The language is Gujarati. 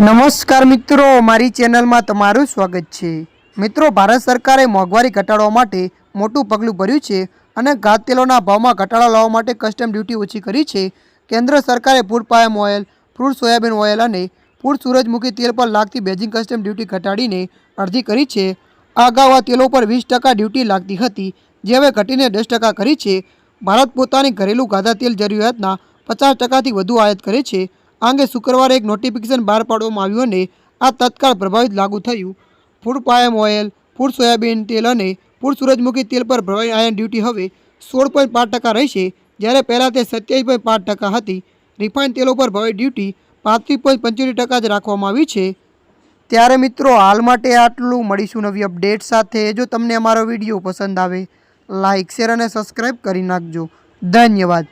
નમસ્કાર મિત્રો, મારી ચેનલમાં તમારું સ્વાગત છે. મિત્રો, ભારત સરકારે મોંઘવારી ઘટાડવા માટે મોટું પગલું ભર્યું છે અને ઘાત તેલોના ભાવમાં ઘટાડો લાવવા માટે કસ્ટમ ડ્યુટી ઓછી કરી છે. કેન્દ્ર સરકારે food palm oil food soyabean oil અને ફૂડ સૂરજમુખી તેલ પર લાગતી બેઝિંગ કસ્ટમ ડ્યુટી ઘટાડીને અરજી કરી છે. અગાઉ આ તેલો પર વીસ ટકા ડ્યુટી લાગતી હતી, જે હવે ઘટીને દસ ટકા કરી છે. ભારત પોતાની ઘરેલું ગાધા તેલ જરૂરિયાતના પચાસ ટકાથી વધુ આયાત કરે છે. આ અંગે શુક્રવારે એક નોટિફિકેશન બહાર પાડવામાં આવ્યું અને આ તત્કાળ પ્રભાવિત લાગુ થયું. Food palm oil, food soyabean તેલ અને ફૂડ સૂરજમુખી તેલ પર પ્રભાવિત આયન ડ્યુટી હવે સોળ પોઈન્ટ પાંચ ટકા રહેશે, જ્યારે પહેલાં તે સત્યાવીસ પોઈન્ટ પાંચ ટકા હતી. રિફાઇન તેલો પર પ્રભાવી ડ્યુટી પાંત્રીસ પોઈન્ટ પંચોતેર ટકા જ રાખવામાં આવી છે. ત્યારે મિત્રો, હાલ માટે આટલું. મળીશું નવી અપડેટ સાથે. જો તમને અમારો વીડિયો પસંદ આવે લાઇક શેર અને સબસ્ક્રાઈબ કરી નાખજો. ધન્યવાદ.